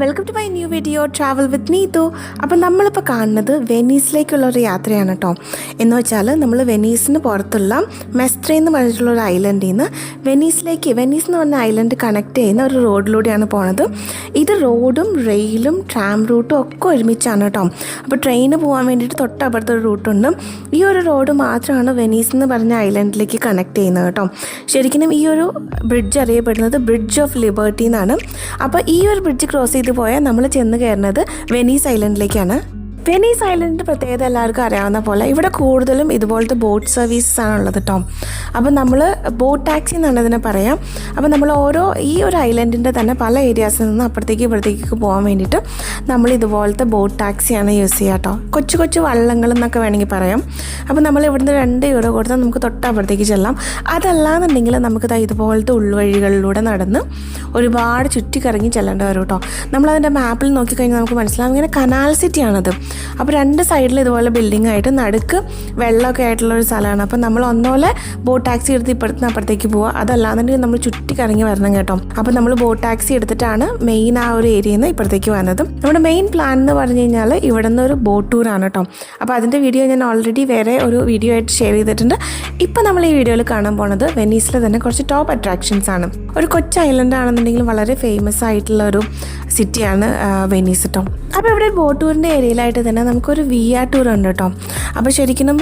Welcome to my new video travel with Neethu അപ്പം നമ്മളിപ്പോൾ കാണുന്നത് വെനീസിലേക്കുള്ള ഒരു യാത്രയാണ് കേട്ടോ. എന്ന് വെച്ചാൽ നമ്മൾ വെനീസിന് പുറത്തുള്ള മെസ്ട്രേ എന്ന് പറഞ്ഞിട്ടുള്ള ഒരു ഐലൻഡിൽ നിന്ന് വെനീസിലേക്ക് വെനീസ് എന്ന് പറഞ്ഞ ഐലൻഡ് കണക്ട് ചെയ്യുന്ന ഒരു റോഡിലൂടെയാണ് പോണത്. ഇത് റോഡും റെയിലും ട്രാം റൂട്ടും ഒക്കെ ഒരുമിച്ചാണ് കേട്ടോ. അപ്പോൾ ട്രെയിന് പോകാൻ വേണ്ടിയിട്ട് തൊട്ടപ്പുറത്ത് ഒരു റൂട്ടുണ്ട് ഈ ഒരു റോഡ് മാത്രമാണ് വെനീസ് എന്ന് പറഞ്ഞ ഐലൻഡിലേക്ക് കണക്ട് ചെയ്യുന്നത് കേട്ടോ. ശരിക്കും ഈ ഒരു ബ്രിഡ്ജ് അറിയപ്പെടുന്നത് ബ്രിഡ്ജ് ഓഫ് ലിബർട്ടി എന്നാണ്. അപ്പോൾ ഈ ഒരു ബ്രിഡ്ജ് ക്രോസ് ചെയ്ത് പോയാൽ നമ്മൾ ചെന്ന് കയറുന്നത് വെനീസ് ഐലൻഡിലേക്കാണ്. വെനീസ് ഐലൻഡിന്റെ പ്രത്യേകത എല്ലാവർക്കും അറിയാവുന്ന പോലെ ഇവിടെ കൂടുതലും ഇതുപോലത്തെ ബോട്ട് സർവീസസ് ആണുള്ളത് കേട്ടോ അപ്പം നമ്മൾ ബോട്ട് ടാക്സി എന്നാണ് ഇതിനെ പറയാം. അപ്പം നമ്മൾ ഓരോ ഈ ഒരു ഐലൻഡിന്റെ തന്നെ പല ഏരിയാസിൽ നിന്ന് അപ്പുറത്തേക്ക് ഇവിടത്തേക്ക് പോകാൻ വേണ്ടിയിട്ട് നമ്മൾ ഇതുപോലത്തെ ബോട്ട് ടാക്സിയാണ് യൂസ് ചെയ്യുക കേട്ടോ കൊച്ചു കൊച്ചു വള്ളങ്ങൾ എന്നൊക്കെ വേണമെങ്കിൽ പറയാം. അപ്പം നമ്മൾ ഇവിടുന്ന് രണ്ട് യൂറോ കൊടുത്താൽ നമുക്ക് തൊട്ടപ്പുറത്തേക്ക് ചെല്ലാം. അതല്ലാന്നുണ്ടെങ്കിൽ നമുക്ക് ഇതുപോലത്തെ ഉൾവഴികളിലൂടെ നടന്ന് ഒരുപാട് ചുറ്റിക്കറങ്ങി ചെല്ലേണ്ടി വരും കേട്ടോ നമ്മളതിന്റെ മാപ്പിൽ നോക്കിക്കഴിഞ്ഞാൽ നമുക്ക് മനസ്സിലാവും. ഇങ്ങനെ കനാൽ സിറ്റിയാണത് അപ്പോൾ രണ്ട് സൈഡിൽ ഇതുപോലെ ബിൽഡിംഗ് ആയിട്ട് നടുക്ക് വെള്ളമൊക്കെ ആയിട്ടുള്ള ഒരു സ്ഥലമാണ്. അപ്പോൾ നമ്മൾ ഒന്നോലെ ബോട്ട് ടാക്സി എടുത്ത് ഇപ്പുറത്ത് അപ്പുറത്തേക്ക് പോവുക അതല്ലാന്നുണ്ടെങ്കിൽ നമ്മൾ ചുറ്റി കറങ്ങി വരണം കേട്ടോ. അപ്പോൾ നമ്മൾ ബോട്ട് ടാക്സി എടുത്തിട്ടാണ് മെയിൻ ആ ഒരു ഏരിയയിൽ നിന്ന് ഇപ്പുറത്തേക്ക് വന്നത്. നമ്മുടെ മെയിൻ പ്ലാൻ എന്ന് പറഞ്ഞു കഴിഞ്ഞാൽ ഇവിടെ നിന്ന് ഒരു ബോട്ട് ടൂർ ആണ് കേട്ടോ. അപ്പോൾ അതിന്റെ വീഡിയോ ഞാൻ ഓൾറെഡി വേറെ ഒരു വീഡിയോ ആയിട്ട് ഷെയർ ചെയ്തിട്ടുണ്ട്. ഇപ്പോൾ നമ്മൾ ഈ വീഡിയോയിൽ കാണാൻ പോണത് വെനീസിലെ തന്നെ കുറച്ച് ടോപ്പ് അട്രാക്ഷൻസ് ആണ്. ഒരു കൊച്ചു ഐലൻഡ് ആണെന്നുണ്ടെങ്കിൽ വളരെ ഫേമസ് ആയിട്ടുള്ള ഒരു സിറ്റിയാണ് വെനീസ് കേട്ടോ അപ്പോൾ ഇവിടെ ബോട്ട് ടൂറിന്റെ ഏരിയയിലായിട്ട് തന്നെ നമുക്കൊരു വി ആർ ടൂർ ഉണ്ട് കേട്ടോ. അപ്പോൾ ശരിക്കും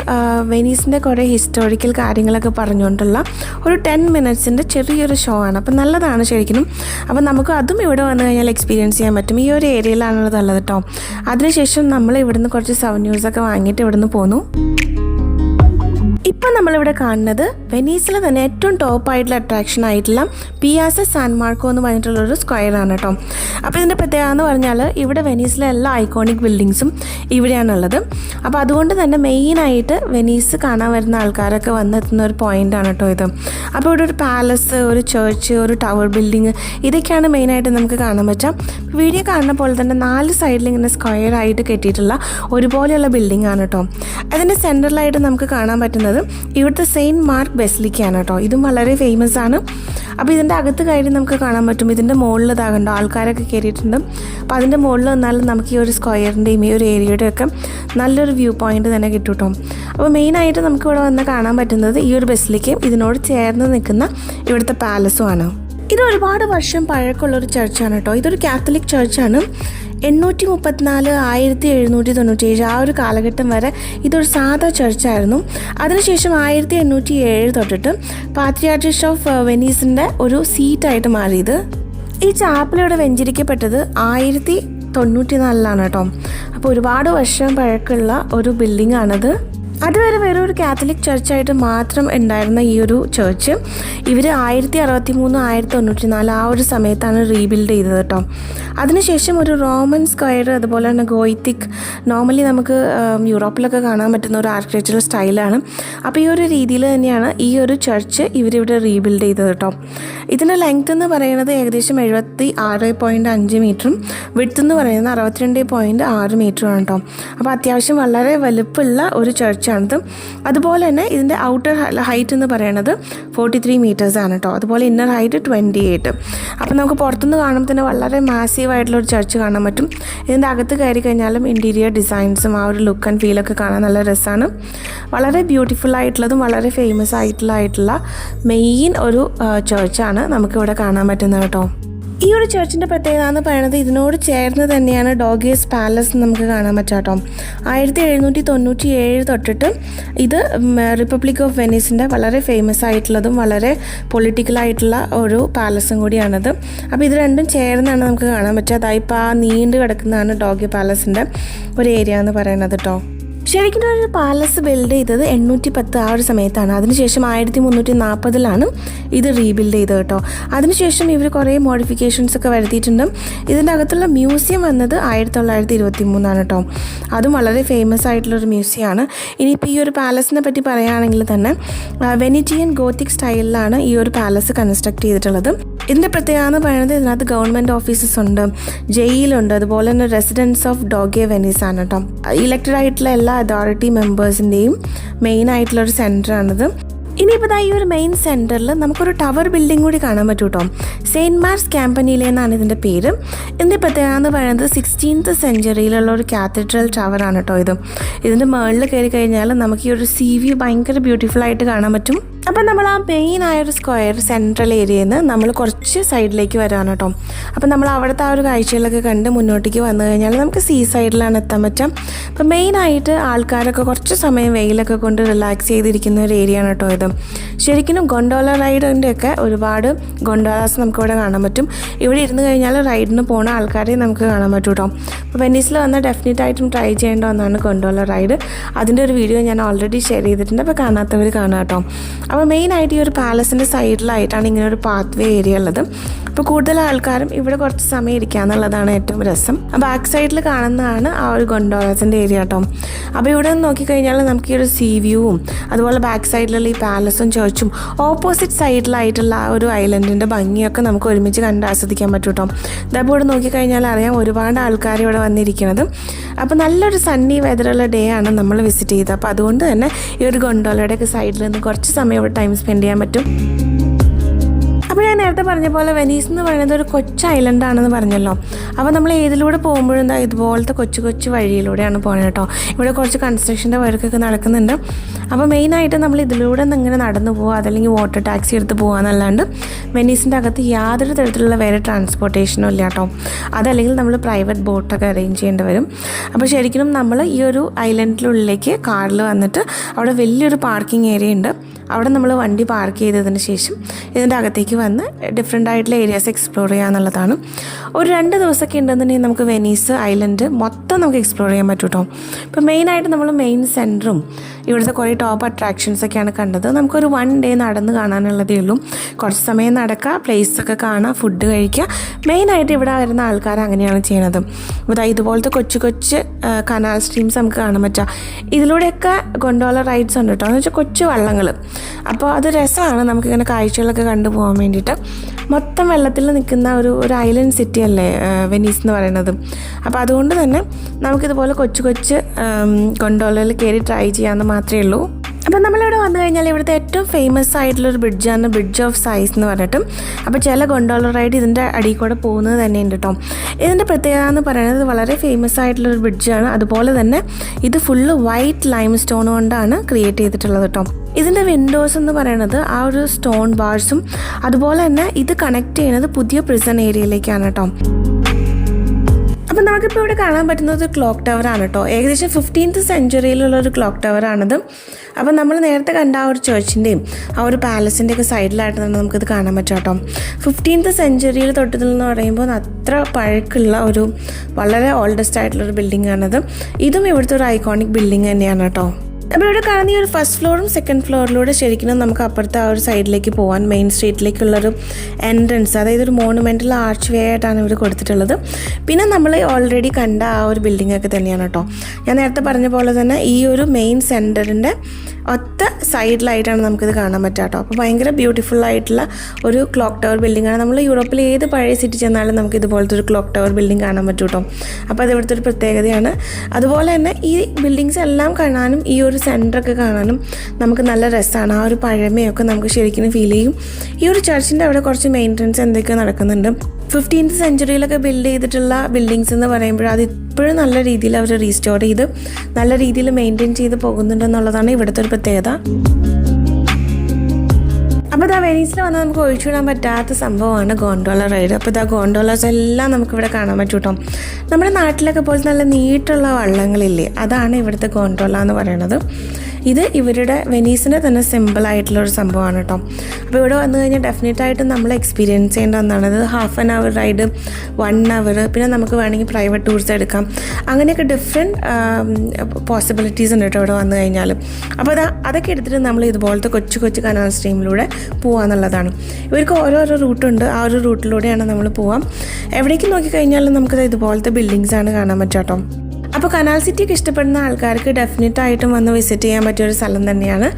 വെനീസിന്റെ കുറേ ഹിസ്റ്റോറിക്കൽ കാര്യങ്ങളൊക്കെ പറഞ്ഞുകൊണ്ടുള്ള ഒരു ടെൻ മിനിറ്റ്സിന്റെ ചെറിയൊരു ഷോ ആണ്. അപ്പോൾ നല്ലതാണ് ശരിക്കും അപ്പോൾ നമുക്ക് അതും ഇവിടെ വന്നു കഴിഞ്ഞാൽ എക്സ്പീരിയൻസ് ചെയ്യാൻ പറ്റും. ഈ ഒരു ഏരിയയിലാണുള്ളത് ഉള്ളത് കേട്ടോ. അതിനുശേഷം നമ്മൾ ഇവിടുന്ന് കുറച്ച് സവന്യൂസൊക്കെ വാങ്ങിയിട്ട് ഇവിടുന്ന് പോന്നു. ഇപ്പം നമ്മളിവിടെ കാണുന്നത് വെനീസിലെ തന്നെ ഏറ്റവും ടോപ്പ് ആയിട്ടുള്ള അട്രാക്ഷൻ ആയിട്ടുള്ള പിയാസ സാൻ മാർക്കോ എന്ന് പറഞ്ഞിട്ടുള്ളൊരു സ്ക്വയർ ആണ് കേട്ടോ. അപ്പൊ ഇതിന്റെ പ്രത്യേകത എന്ന് പറഞ്ഞാൽ ഇവിടെ വെനീസിലെ എല്ലാ ഐക്കോണിക് ബിൽഡിങ്സും ഇവിടെയാണുള്ളത്. അപ്പൊ അതുകൊണ്ട് തന്നെ മെയിനായിട്ട് വെനീസ് കാണാൻ വരുന്ന ആൾക്കാരൊക്കെ വന്നെത്തുന്ന ഒരു പോയിന്റ് ആണ് കേട്ടോ ഇത്. അപ്പൊ ഇവിടെ ഒരു പാലസ് ഒരു ചേർച്ച് ഒരു ടവർ ബിൽഡിങ് ഇതൊക്കെയാണ് മെയിനായിട്ട് നമുക്ക് കാണാൻ പറ്റാം. വീഡിയോ കാണുന്ന പോലെ തന്നെ നാല് സൈഡിൽ ഇങ്ങനെ സ്ക്വയർ ആയിട്ട് കെട്ടിയിട്ടുള്ള ഒരുപോലെയുള്ള ബിൽഡിംഗ് ആണ് കേട്ടോ. അതിന്റെ സെന്ററിലായിട്ട് നമുക്ക് കാണാൻ പറ്റുന്നത് ഇവിടുത്തെ സെയിന്റ് മാർക്ക് ബെസ്ലിക്കാണ് കേട്ടോ. ഇതും വളരെ ഫേമസ് ആണ്. അപ്പോൾ ഇതിന്റെ അകത്ത് കയറി നമുക്ക് കാണാൻ പറ്റും. ഇതിന്റെ മുകളിൽ ഇതാകണ്ടോ ആൾക്കാരൊക്കെ കയറിയിട്ടുണ്ട് അപ്പോൾ അതിന്റെ മുകളിൽ വന്നാലും നമുക്ക് ഈ ഒരു സ്ക്വയറിന്റെയും ഈ ഒരു ഏരിയയുടെയും ഒക്കെ നല്ലൊരു വ്യൂ പോയിന്റ് തന്നെ കിട്ടും കേട്ടോ. അപ്പോൾ മെയിനായിട്ട് നമുക്ക് ഇവിടെ വന്ന് കാണാൻ പറ്റുന്നത് ഈ ഒരു ബെസ്ലിക്കയും ഇതിനോട് ചേർന്ന് നിൽക്കുന്ന ഇവിടുത്തെ പാലസും ആണ്. ഇത് ഒരുപാട് വർഷം പഴക്കമുള്ള ഒരു ചർച്ചാണ് കേട്ടോ. ഇതൊരു കാത്തലിക് ചർച്ചാണ് എണ്ണൂറ്റി മുപ്പത്തിനാല് ആയിരത്തി എഴുന്നൂറ്റി തൊണ്ണൂറ്റേഴ് ആ ഒരു കാലഘട്ടം വരെ ഇതൊരു സാധാ ചർച്ചായിരുന്നു. അതിനുശേഷം ആയിരത്തി എണ്ണൂറ്റി ഏഴ് തൊട്ടിട്ട് പാത്രിയാർട്ടിസ്റ്റ് ഓഫ് വെനീസിന്റെ ഒരു സീറ്റായിട്ട് മാറിയത്. ഈ ചാപ്പൽ ഇവിടെ വെഞ്ചരിക്കപ്പെട്ടത് ആയിരത്തി തൊണ്ണൂറ്റി നാലിലാണ് കേട്ടോ. അപ്പോൾ ഒരുപാട് വർഷം പഴക്കമുള്ള ഒരു ബിൽഡിംഗ് ആണത് അതുവരെ വെറും ഒരു കാത്തലിക് ചർച്ചായിട്ട് മാത്രം ഉണ്ടായിരുന്ന ഈ ഒരു ചർച്ച് ഇവർ ആയിരത്തി അറുപത്തി മൂന്ന് ആയിരത്തി തൊണ്ണൂറ്റി നാല് ആ ഒരു സമയത്താണ് റീബിൽഡ് ചെയ്തത് കേട്ടോ അതിനുശേഷം ഒരു റോമൻ സ്ക്വയർ അതുപോലെ തന്നെ ഗോയിത്തിക് നോർമലി നമുക്ക് യൂറോപ്പിലൊക്കെ കാണാൻ പറ്റുന്ന ഒരു ആർക്കിടെക്ചറൽ സ്റ്റൈലാണ് അപ്പോൾ ഈ ഒരു രീതിയിൽ തന്നെയാണ് ഈ ഒരു ചർച്ച് ഇവരിവിടെ റീബിൽഡ് ചെയ്തത് കേട്ടോ ഇതിന്റെ ലെങ്ത് എന്ന് പറയുന്നത് ഏകദേശം എഴുപത്തി ആറ് പോയിന്റ് അഞ്ച് മീറ്ററും വിടുത്തെന്ന് എന്ന് പറയുന്നത് അറുപത്തിരണ്ട് പോയിന്റ് ആറ് മീറ്ററുമാണ് കേട്ടോ അപ്പോൾ അത്യാവശ്യം വളരെ വലുപ്പമുള്ള ഒരു ചർച്ചാണിത് അതുപോലെ തന്നെ ഇതിന്റെ ഔട്ടർ ഹൈറ്റ് എന്ന് പറയുന്നത് ഫോർട്ടി ത്രീ ആണ് കേട്ടോ അതുപോലെ ഇന്നർ ഹൈറ്റ് ട്വന്റി എയ്റ്റ് അപ്പോൾ നമുക്ക് പുറത്തുനിന്ന് കാണുമ്പോൾ തന്നെ വളരെ മാസീവായിട്ടുള്ള ഒരു ചർച്ച് കാണാൻ പറ്റും. ഇതിന്റെ അകത്ത് കയറി കഴിഞ്ഞാലും ഇന്റീരിയർ ഡിസൈൻസും ആ ഒരു ലുക്ക് ആൻഡ് ഫീലൊക്കെ കാണാൻ നല്ല രസമാണ് വളരെ ബ്യൂട്ടിഫുൾ ആയിട്ടുള്ളതും വളരെ ഫേമസ് ആയിട്ടുള്ള മെയിൻ ഒരു ചർച്ചാണ് നമുക്കിവിടെ കാണാൻ പറ്റുന്നത് കേട്ടോ ഈ ഒരു ചർച്ചിന്റെ പ്രത്യേകത എന്ന് പറയുന്നത് ഇതിനോട് ചേർന്ന് തന്നെയാണ് ഡോഗേസ് പാലസ് നമുക്ക് കാണാൻ പറ്റാട്ടോ. ആയിരത്തി എഴുന്നൂറ്റി തൊണ്ണൂറ്റി ഏഴ് തൊട്ടിട്ട് ഇത് റിപ്പബ്ലിക് ഓഫ് വെനീസിന്റെ വളരെ ഫേമസ് ആയിട്ടുള്ളതും വളരെ പൊളിറ്റിക്കലായിട്ടുള്ള ഒരു പാലസും കൂടിയാണത്. അപ്പോൾ ഇത് രണ്ടും ചേർന്നാണ് നമുക്ക് കാണാൻ പറ്റുക. അതായിപ്പോൾ ആ നീണ്ടു കിടക്കുന്നതാണ് ഡോഗി പാലസിന്റെ ഒരു ഏരിയ എന്ന് പറയുന്നത് കേട്ടോ ശരിക്കും ഒരു പാലസ് ബിൽഡ് ചെയ്തത് എണ്ണൂറ്റി പത്ത് ആ ഒരു സമയത്താണ്. അതിനുശേഷം ആയിരത്തി മുന്നൂറ്റി നാൽപ്പതിലാണ് ഇത് റീബിൽഡ് ചെയ്തത് കേട്ടോ അതിനുശേഷം ഇവർ കുറേ മോഡിഫിക്കേഷൻസ് ഒക്കെ വരുത്തിയിട്ടുണ്ട്. ഇതിന്റെ അകത്തുള്ള മ്യൂസിയം വന്നത് ആയിരത്തി തൊള്ളായിരത്തി ഇരുപത്തി മൂന്നാണ് കേട്ടോ അതും വളരെ ഫേമസ് ആയിട്ടുള്ളൊരു മ്യൂസിയമാണ് ഇനിയിപ്പോൾ ഈ ഒരു പാലസിനെ പറ്റി പറയുകയാണെങ്കിൽ തന്നെ വെനിറ്റിയൻ ഗോത്തിക് സ്റ്റൈലിലാണ് ഈ ഒരു പാലസ് കൺസ്ട്രക്ട് ചെയ്തിട്ടുള്ളത്. ഇതിന്റെ പ്രത്യേകത എന്ന് പറയുന്നത് ഇതിനകത്ത് ഗവൺമെന്റ് ഓഫീസസ് ഉണ്ട് ജയിലുണ്ട് അതുപോലെ തന്നെ റെസിഡൻസ് ഓഫ് ഡോഗെ വെനീസ് ആണ് കേട്ടോ ഇലക്റ്റഡ് ആയിട്ടുള്ള എല്ലാ അതോറിറ്റി മെമ്പേഴ്സിന്റെയും മെയിൻ ആയിട്ടുള്ള ഒരു സെന്ററാണിത് ഇനിയിപ്പോൾ ഈ ഒരു മെയിൻ സെന്ററിൽ നമുക്കൊരു ടവർ ബിൽഡിംഗ് കൂടി കാണാൻ പറ്റും കേട്ടോ സെയിന്റ് മാർസ് ക്യാമ്പനിയിലെ എന്നാണ് ഇതിന്റെ പേര്. ഇതിന്റെ പ്രത്യേകത എന്ന് പറയുന്നത് സിക്സ്റ്റീൻത്ത് സെഞ്ചുറിയിലുള്ള ഒരു കാത്തഡ്രൽ ടവറാണ് കേട്ടോ ഇത്. ഇതിന്റെ മുകളിൽ കയറി കഴിഞ്ഞാൽ നമുക്ക് ഈ ഒരു സി വ്യൂ ഭയങ്കര ബ്യൂട്ടിഫുൾ ആയിട്ട് കാണാൻ പറ്റും. അപ്പം നമ്മൾ ആ മെയിൻ ആയ ഒരു സ്ക്വയർ സെൻട്രൽ ഏരിയയിൽ നിന്ന് നമ്മൾ കുറച്ച് സൈഡിലേക്ക് വരാണ് കേട്ടോ അപ്പം നമ്മൾ അവിടുത്തെ ആ ഒരു കാഴ്ചകളൊക്കെ കണ്ട് മുന്നോട്ടേക്ക് വന്നു കഴിഞ്ഞാൽ നമുക്ക് സീ സൈഡിലാണ് എത്താൻ പറ്റാം. അപ്പം മെയിനായിട്ട് ആൾക്കാരൊക്കെ കുറച്ച് സമയം വെയിലൊക്കെ കൊണ്ട് റിലാക്സ് ചെയ്തിരിക്കുന്ന ഒരു ഏരിയ ആണ് കേട്ടോ ഇത്. ശരിക്കും ഗൊണ്ടോല റൈഡിന്റെ ഒക്കെ ഒരുപാട് ഗൊണ്ടോളാസ് നമുക്കിവിടെ കാണാൻ പറ്റും. ഇവിടെ ഇരുന്ന് കഴിഞ്ഞാൽ റൈഡിന് പോണ ആൾക്കാരെ നമുക്ക് കാണാൻ പറ്റും കേട്ടോ അപ്പോൾ വെനീസിൽ വന്നാൽ ഡെഫിനറ്റ് ആയിട്ടും ട്രൈ ചെയ്യേണ്ട ഒന്നാണ് ഗൊണ്ടോല റൈഡ് അതിന്റെ ഒരു വീഡിയോ ഞാൻ ഓൾറെഡി ഷെയർ ചെയ്തിട്ടുണ്ട്. അപ്പോൾ കാണാത്തവർ കാണാം കേട്ടോ അപ്പോൾ മെയിനായിട്ട് ഈ ഒരു പാലസിന്റെ സൈഡിലായിട്ടാണ് ഇങ്ങനെ ഒരു പാത്ത് വേ ഏരിയ ഉള്ളത്. അപ്പോൾ കൂടുതൽ ആൾക്കാരും ഇവിടെ കുറച്ച് സമയം ഇരിക്കുക എന്നുള്ളതാണ് ഏറ്റവും രസം. ബാക്ക് സൈഡിൽ കാണുന്നതാണ് ആ ഒരു ഗൊണ്ടോളസിന്റെ ഏരിയ കേട്ടോ അപ്പോൾ ഇവിടെ നിന്ന് നോക്കിക്കഴിഞ്ഞാൽ നമുക്ക് ഈ ഒരു സീ വ്യൂവും അതുപോലെ ബാക്ക് സൈഡിലുള്ള ഈ പാലസും ചർച്ചും ഓപ്പോസിറ്റ് സൈഡിലായിട്ടുള്ള ആ ഒരു ഐലൻഡിന്റെ ഭംഗിയൊക്കെ നമുക്ക് ഒരുമിച്ച് കണ്ട് ആസ്വദിക്കാൻ പറ്റും കേട്ടോ ഇതപ്പോൾ ഇവിടെ നോക്കിക്കഴിഞ്ഞാൽ അറിയാം ഒരുപാട് ആൾക്കാർ ഇവിടെ വന്നിരിക്കുന്നത്. അപ്പോൾ നല്ലൊരു സണ്ണി വെതറുള്ള ഡേ ആണ് നമ്മൾ വിസിറ്റ് ചെയ്തത്. അപ്പോൾ അതുകൊണ്ട് തന്നെ ഈ ഒരു ഗൊണ്ടോളയുടെയൊക്കെ സൈഡിൽ നിന്ന് കുറച്ച് സമയം ടൈം സ്പെൻഡ് ചെയ്യാൻ പറ്റും. അപ്പോൾ ഞാൻ നേരത്തെ പറഞ്ഞ പോലെ വെനീസ് എന്ന് പറയുന്നത് ഒരു കൊച്ചു ഐലൻഡ് ആണെന്ന് പറഞ്ഞല്ലോ. അപ്പോൾ നമ്മൾ ഏതിലൂടെ പോകുമ്പോഴും എന്താ ഇതുപോലത്തെ കൊച്ചു കൊച്ചു വഴിയിലൂടെയാണ് പോകുന്നത് കേട്ടോ. ഇവിടെ കുറച്ച് കൺസ്ട്രക്ഷന്റെ വർക്കൊക്കെ നടക്കുന്നുണ്ട്. അപ്പോൾ മെയിനായിട്ട് നമ്മൾ ഇതിലൂടെ ഇങ്ങനെ നടന്നു പോകുക അതല്ലെങ്കിൽ വാട്ടർ ടാക്സി എടുത്ത് പോകാമെന്നല്ലാണ്ട് വെനീസിന്റെ അകത്ത് യാതൊരു തരത്തിലുള്ള വേറെ ട്രാൻസ്പോർട്ടേഷനും ഇല്ല കേട്ടോ. അതല്ലെങ്കിൽ നമ്മൾ പ്രൈവറ്റ് ബോട്ടൊക്കെ അറേഞ്ച് ചെയ്യേണ്ടി വരും. അപ്പോൾ ശരിക്കും നമ്മൾ ഈ ഒരു ഐലൻഡിലുള്ളിലേക്ക് കാറിൽ വന്നിട്ട് അവിടെ വലിയൊരു പാർക്കിംഗ് ഏരിയ ഉണ്ട്. അവിടെ നമ്മൾ വണ്ടി പാർക്ക് ചെയ്തതിന് ശേഷം ഇതിന്റെ അകത്തേക്ക് വന്ന് ഡിഫറെന്റ് ആയിട്ടുള്ള ഏരിയാസ് എക്സ്പ്ലോർ ചെയ്യുക എന്നുള്ളതാണ് ഒരു രണ്ട് ദിവസമൊക്കെ ഉണ്ടെന്നുണ്ടെങ്കിൽ നമുക്ക് വെനീസ് ഐലൻഡ് മൊത്തം നമുക്ക് എക്സ്പ്ലോർ ചെയ്യാൻ പറ്റും കേട്ടോ ഇപ്പോൾ മെയിനായിട്ട് നമ്മൾ മെയിൻ സെന്ററും ഇവിടുത്തെ കുറേ ടോപ്പ് അട്രാക്ഷൻസ് ഒക്കെയാണ് കണ്ടത്. നമുക്കൊരു വൺ ഡേ നടന്ന് കാണാനുള്ളതേ ഉള്ളൂ. കുറച്ച് സമയം നടക്കുക പ്ലേസൊക്കെ കാണുക ഫുഡ് കഴിക്കുക. മെയിനായിട്ട് ഇവിടെ വരുന്ന ആൾക്കാർ അങ്ങനെയാണ് ചെയ്യണത് ഇപ്പോൾ ഇതുപോലത്തെ കൊച്ചു കൊച്ചു കനാൽ സ്ട്രീംസ് നമുക്ക് കാണാൻ പറ്റുക. ഇതിലൂടെയൊക്കെ ഗൊണ്ടോള റൈഡ്സ് ഉണ്ട് കേട്ടോ. എന്ന് വെച്ചാൽ കൊച്ചു വള്ളങ്ങൾ. അപ്പോൾ അത് രസമാണ്. നമുക്കിങ്ങനെ കാഴ്ചകളൊക്കെ കണ്ടുപോകാൻ വേണ്ടിയിട്ട്. മൊത്തം വെള്ളത്തിൽ നിൽക്കുന്ന ഒരു ഒരു ഐലൻഡ് സിറ്റി അല്ലേ വെനീസ് എന്ന് പറയുന്നത്. അപ്പോൾ അതുകൊണ്ട് തന്നെ നമുക്കിതുപോലെ കൊച്ചു കൊച്ച് കൊണ്ടോളയിൽ കയറി ട്രൈ ചെയ്യാമെന്ന് മാത്രമേ ഉള്ളൂ. അപ്പം നമ്മളിവിടെ വന്നു കഴിഞ്ഞാൽ ഇവിടുത്തെ ഏറ്റവും ഫേമസ് ആയിട്ടുള്ള ഒരു ബ്രിഡ്ജാണ് ബ്രിഡ്ജ് ഓഫ് സൈസ് എന്ന് പറഞ്ഞിട്ടും. അപ്പോൾ ചില ഗൊണ്ടോളർ റൈഡ് ഇതിന്റെ അടിയിൽ കൂടെ പോകുന്നത് തന്നെ ഉണ്ട് കേട്ടോ ഇതിന്റെ പ്രത്യേകത എന്ന് പറയുന്നത് വളരെ ഫേമസ് ആയിട്ടുള്ള ഒരു ബ്രിഡ്ജാണ് അതുപോലെ തന്നെ ഇത് ഫുള്ള് വൈറ്റ് ലൈം സ്റ്റോൺ കൊണ്ടാണ് ക്രിയേറ്റ് ചെയ്തിട്ടുള്ളത് കേട്ടോ ഇതിന്റെ വിൻഡോസ് എന്ന് പറയുന്നത് ആ ഒരു സ്റ്റോൺ ബാർസും അതുപോലെ തന്നെ ഇത് കണക്ട് ചെയ്യുന്നത് പുതിയ പ്രിസൺ ഏരിയയിലേക്കാണ് കേട്ടോ. അപ്പം നമുക്കിപ്പോൾ ഇവിടെ കാണാൻ പറ്റുന്നത് ക്ലോക്ക് ടവർ ആണ് കേട്ടോ. ഏകദേശം ഫിഫ്റ്റീൻത്ത് സെഞ്ചുറിയിലുള്ള ഒരു ക്ലോക്ക് ടവർ ആണിത്. അപ്പം നമ്മൾ നേരത്തെ കണ്ട ആ ഒരു ചേർച്ചിന്റെയും ആ ഒരു പാലസിന്റെ ഒക്കെ സൈഡിലായിട്ട് തന്നെ നമുക്കിത് കാണാൻ പറ്റും കേട്ടോ. ഫിഫ്റ്റീൻത്ത് സെഞ്ചുറിയിൽ തൊട്ടതെന്ന് പറയുമ്പോൾ അത്ര പഴക്കുള്ള ഒരു വളരെ ഓൾഡസ്റ്റ് ആയിട്ടുള്ള ഒരു ബിൽഡിംഗ് ആണിത്. ഇതും ഇവിടുത്തെ ഒരു ഐക്കോണിക് ബിൽഡിംഗ് തന്നെയാണ് കേട്ടോ. അപ്പോൾ ഇവിടെ കാണുന്ന ഈ ഒരു ഫസ്റ്റ് ഫ്ലോറും സെക്കൻഡ് ഫ്ലോറിലൂടെ ശരിക്കും നമുക്ക് അപ്പുറത്തെ ആ ഒരു സൈഡിലേക്ക് പോകാൻ മെയിൻ സ്ട്രീറ്റിലേക്കുള്ളൊരു എൻട്രൻസ് അതായത് ഒരു മോണുമെന്റൽ ആർച്ച് വേ ആയിട്ടാണ് ഇവർ കൊടുത്തിട്ടുള്ളത്. പിന്നെ നമ്മൾ ഓൾറെഡി കണ്ട ആ ഒരു ബിൽഡിംഗ് ഒക്കെ തന്നെയാണ് കേട്ടോ. ഞാൻ നേരത്തെ പറഞ്ഞ പോലെ തന്നെ ഈ ഒരു മെയിൻ സെന്ററിന്റെ ഒറ്റ സൈഡിലായിട്ടാണ് നമുക്കിത് കാണാൻ പറ്റുക കേട്ടോ അപ്പോൾ ഭയങ്കര ബ്യൂട്ടിഫുൾ ആയിട്ടുള്ള ഒരു ക്ലോക്ക് ടവർ ബിൽഡിംഗ് ആണ്. നമ്മൾ യൂറോപ്പിൽ ഏത് പഴയ സിറ്റി ചെന്നാലും നമുക്ക് ഇതുപോലത്തെ ഒരു ക്ലോക്ക് ടവർ ബിൽഡിംഗ് കാണാൻ പറ്റും കേട്ടോ അപ്പോൾ അത് ഇവിടുത്തെ ഒരു പ്രത്യേകതയാണ്. അതുപോലെ തന്നെ ഈ ബിൽഡിങ്സ് എല്ലാം കാണാനും ഈ ഒരു സെന്ററൊക്കെ കാണാനും നമുക്ക് നല്ല രസമാണ് ആ ഒരു പഴമയൊക്കെ നമുക്ക് ശരിക്കും ഫീൽ ചെയ്യും. ഈ ഒരു ചർച്ചിന്റെ അവിടെ കുറച്ച് മെയിന്റനൻസ് എന്തൊക്കെയോ നടക്കുന്നുണ്ട്. ഫിഫ്റ്റീൻത്ത് സെഞ്ചുറിയിലൊക്കെ ബിൽഡ് ചെയ്തിട്ടുള്ള ബിൽഡിങ്സ് എന്ന് പറയുമ്പോൾ അത് ഇപ്പോഴും നല്ല രീതിയിൽ അവർ റീസ്റ്റോർ ചെയ്ത് നല്ല രീതിയിൽ മെയിന്റെയിൻ ചെയ്ത് പോകുന്നുണ്ടെന്നുള്ളതാണ് ഇവിടുത്തെ ഒരു പ്രത്യേകത. അപ്പോൾ ഇതാ വെനീസിൽ വന്നാൽ നമുക്ക് ഒഴിച്ചു ഒഴിച്ചുവിടാൻ പറ്റാത്ത സംഭവമാണ് ഗോണ്ടോള റൈഡ് അപ്പോൾ ഇതാ ഗോണ്ടോളേഴ്സ് എല്ലാം നമുക്കിവിടെ കാണാൻ പറ്റും കേട്ടോ നമ്മുടെ നാട്ടിലൊക്കെ പോലെ നല്ല നീട്ടുള്ള വള്ളങ്ങളില്ലേ? അതാണ് ഇവിടുത്തെ ഗോണ്ടോള എന്ന് പറയുന്നത്. ഇത് ഇവരുടെ വെനീസിന്റെ തന്നെ സിമ്പിൾ ആയിട്ടുള്ള ഒരു സംഭവമാണ് കേട്ടോ. അപ്പോൾ ഇവിടെ വന്നു കഴിഞ്ഞാൽ ഡെഫിനറ്റ് നമ്മൾ എക്സ്പീരിയൻസ് ചെയ്യേണ്ട ഒന്നാണ്. അത് half an hour ride one hour പിന്നെ നമുക്ക് വേണമെങ്കിൽ പ്രൈവറ്റ് ടൂർസ് എടുക്കാം. അങ്ങനെയൊക്കെ ഡിഫറെന്റ് പോസിബിലിറ്റീസ് ഉണ്ട് കേട്ടോ ഇവിടെ വന്നു കഴിഞ്ഞാൽ അപ്പോൾ അത് അതൊക്കെ എടുത്തിട്ട് നമ്മൾ ഇതുപോലത്തെ കൊച്ചു കൊച്ചു കനാൽ സ്ട്രീമിലൂടെ പോകാമെന്നുള്ളതാണ് ഇവർക്ക് ഓരോരോ റൂട്ടുണ്ട് ആ ഒരു റൂട്ടിലൂടെയാണ് നമ്മൾ പോവാം. എവിടേക്ക് നോക്കിക്കഴിഞ്ഞാലും നമുക്കത് ഇതുപോലത്തെ ബിൽഡിങ്സ് ആണ് കാണാൻ പറ്റുക കേട്ടോ. അപ്പോൾ കനാൽ സിറ്റിയൊക്കെ ഇഷ്ടപ്പെടുന്ന ആൾക്കാർക്ക് ഡെഫിനറ്റ് ആയിട്ടും വന്ന് വിസിറ്റ് ചെയ്യാൻ പറ്റിയ ഒരു സ്ഥലം തന്നെയാണ്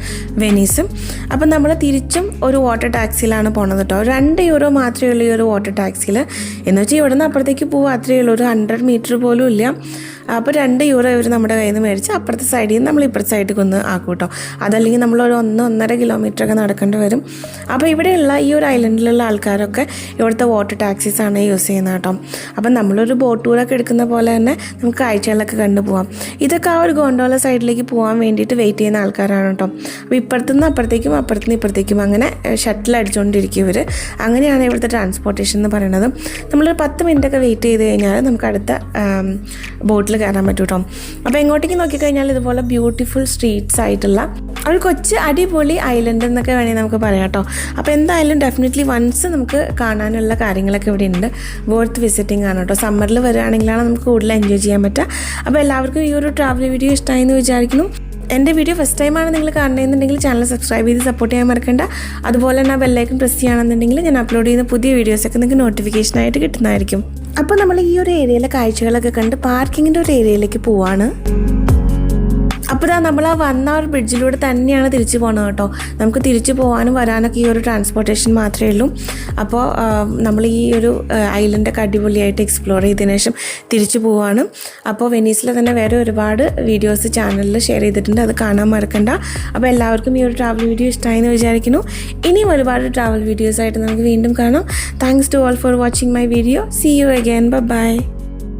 വെനീസും. അപ്പം നമ്മൾ തിരിച്ചും ഒരു വാട്ടർ ടാക്സിയിലാണ് പോണത് കേട്ടോ രണ്ട് യൂറോ മാത്രമേ ഉള്ളൂ ഈ ഒരു വാട്ടർ ടാക്സിയിൽ എന്ന് വെച്ചാൽ ഇവിടെ നിന്ന് അപ്പുറത്തേക്ക് പോകുക അത്രയേ ഉള്ളൂ. ഒരു ഹൺഡ്രഡ് മീറ്റർ പോലും ഇല്ല. അപ്പോൾ രണ്ട് യൂറോ ഇവർ നമ്മുടെ കയ്യിൽ നിന്ന് മേടിച്ച് അപ്പുറത്തെ സൈഡിൽ നിന്ന് നമ്മൾ ഇപ്പുറത്തെ സൈഡിൽ കൊന്ന് ആക്കും കേട്ടോ അതല്ലെങ്കിൽ നമ്മൾ ഒരു ഒന്ന് ഒന്നര കിലോമീറ്റർ ഒക്കെ നടക്കേണ്ടി വരും. അപ്പോൾ ഇവിടെയുള്ള ഈ ഒരു ഐലൻഡിലുള്ള ആൾക്കാരൊക്കെ ഇവിടുത്തെ വാട്ടർ ടാക്സീസ് ആണ് യൂസ് ചെയ്യുന്നത് കേട്ടോ. അപ്പം നമ്മളൊരു ബോട്ട് ടൂറൊക്കെ എടുക്കുന്ന പോലെ തന്നെ നമുക്ക് കാഴ്ചകളൊക്കെ കണ്ടു പോവാം. ഇതൊക്കെ ആ ഒരു ഗോണ്ടോല സൈഡിലേക്ക് പോകാൻ വേണ്ടിയിട്ട് വെയിറ്റ് ചെയ്യുന്ന ആൾക്കാരാണ് കേട്ടോ. അപ്പോൾ ഇപ്പുറത്തുനിന്ന് അപ്പുറത്തേക്കും അപ്പുറത്തുനിന്ന് ഇപ്പുറത്തേക്കും അങ്ങനെ ഷട്ടിൽ അടിച്ചുകൊണ്ടിരിക്കും ഇവർ അങ്ങനെയാണ് ഇവിടുത്തെ ട്രാൻസ്പോർട്ടേഷൻ എന്ന് പറയുന്നത്. നമ്മളൊരു പത്ത് മിനിറ്റൊക്കെ വെയിറ്റ് ചെയ്ത് കഴിഞ്ഞാൽ നമുക്ക് അടുത്ത ബോട്ടിൽ കയറാൻ പറ്റും കേട്ടോ അപ്പോൾ എങ്ങോട്ടേക്ക് നോക്കിക്കഴിഞ്ഞാൽ ഇതുപോലെ ബ്യൂട്ടിഫുൾ സ്ട്രീറ്റ്സ് ആയിട്ടുള്ള ഒരു കൊച്ച് അടിപൊളി ഐലൻഡ് എന്നൊക്കെ വേണമെങ്കിൽ നമുക്ക് പറയാം കേട്ടോ അപ്പോൾ എന്തായാലും ഡെഫിനറ്റ്ലി വൺസ് നമുക്ക് കാണാനുള്ള കാര്യങ്ങളൊക്കെ ഇവിടെ ഉണ്ട്. വർത്ത് വിസിറ്റിംഗ് ആണ് കേട്ടോ സമ്മറിൽ വരികയാണെങ്കിലാണ് നമുക്ക് കൂടുതൽ എൻജോയ് ചെയ്യാൻ പറ്റുക. അപ്പോൾ എല്ലാവർക്കും ഈ ഒരു ട്രാവൽ വീഡിയോ ഇഷ്ടമായി എന്ന് വിചാരിക്കുന്നു എന്റെ വീഡിയോ ഫസ്റ്റ് ടൈമാണ് നിങ്ങൾ കാണണമെന്നുണ്ടെങ്കിൽ ചാനൽ സബ്സ്ക്രൈബ് ചെയ്ത് സപ്പോർട്ട് ചെയ്യാൻ മറക്കണ്ട. അതുപോലെ തന്നെ ബെല്ലൈക്കൺ പ്രസ് ചെയ്യുകയാണെന്നുണ്ടെങ്കിൽ ഞാൻ അപ്ലോഡ് ചെയ്യുന്ന പുതിയ വീഡിയോസൊക്കെ നിങ്ങൾക്ക് നോട്ടിഫിക്കേഷനായിട്ട് കിട്ടുന്നതായിരിക്കും. അപ്പോൾ നമ്മൾ ഈ ഒരു ഏരിയയിലെ കാഴ്ചകളൊക്കെ കണ്ട് പാർക്കിങ്ങിന്റെ ഒരു ഏരിയയിലേക്ക് പോവാണ്. അപ്പോൾ ഇതാ നമ്മൾ ആ വന്ന ഒരു ബ്രിഡ്ജിലൂടെ തന്നെയാണ് തിരിച്ചു പോകുന്നത് കേട്ടോ. നമുക്ക് തിരിച്ചു പോകാനും വരാനൊക്കെ ഈ ഒരു ട്രാൻസ്പോർട്ടേഷൻ മാത്രമേ ഉള്ളൂ. അപ്പോൾ നമ്മൾ ഈ ഒരു ഐലൻഡൊക്കെ അടിപൊളിയായിട്ട് എക്സ്പ്ലോർ ചെയ്തതിനു ശേഷം തിരിച്ചു പോവാണ്. അപ്പോൾ വെനീസിലെ തന്നെ വേറെ ഒരുപാട് വീഡിയോസ് ചാനലിൽ ഷെയർ ചെയ്തിട്ടുണ്ട്. അത് കാണാൻ മറക്കണ്ട. അപ്പോൾ എല്ലാവർക്കും ഈ ഒരു ട്രാവൽ വീഡിയോ ഇഷ്ടമായെന്ന് വിചാരിക്കുന്നു. ഇനിയും ഒരുപാട് ട്രാവൽ വീഡിയോസ് ആയിട്ട് നമുക്ക് വീണ്ടും കാണാം. Thanks to all for watching my video see you again bye